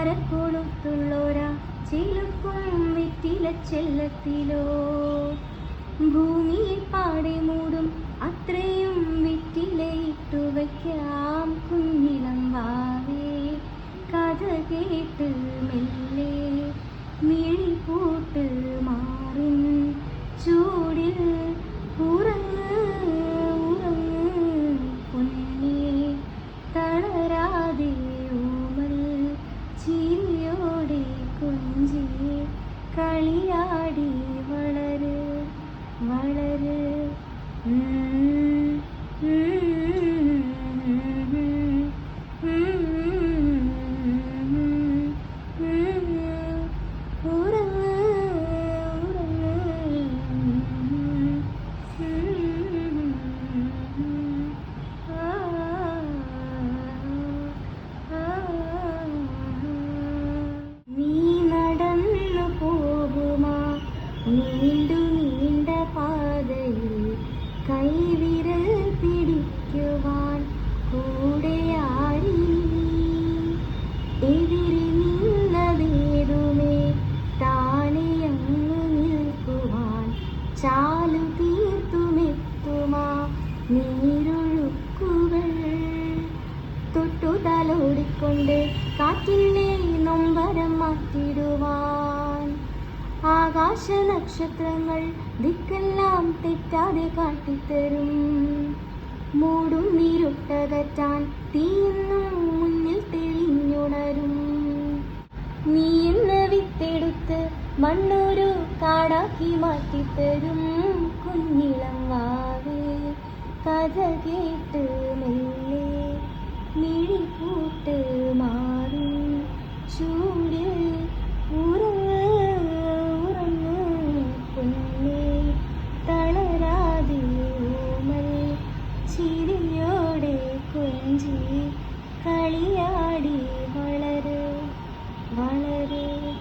താരക്കൊളുത്തുള്ളോരാ ചിലക്കും വെറ്റില ചെല്ലത്തിലോ. ഭൂമിയെ പാടെ മൂടും അത്രയും വെറ്റിലയിട്ടു വയ്ക്കാം കുഞ്ഞിളം വാവേ. കഥ കേട്ട് മെല്ലെ കളിയാടി വളര് വളര്. കാറ്റിനെ നൊമ്പരം മാറ്റിടുവാൻ ആകാശ നക്ഷത്രങ്ങൾ ദിക്കെല്ലാം തെറ്റാതെ കാട്ടിത്തരും. മൂടും നീരുട്ടകറ്റാൻ തീയെന്നും മുന്നിൽ തെളിഞ്ഞുണരും. നീ എന്ന് വിത്തെടുത്ത് മണ്ണൊരു കാടാക്കി മാറ്റിത്തരും. കുഞ്ഞിളം വാവേ കഥ കേട്ട് മെല്ലെ കളിയാടി വളര് വളര്.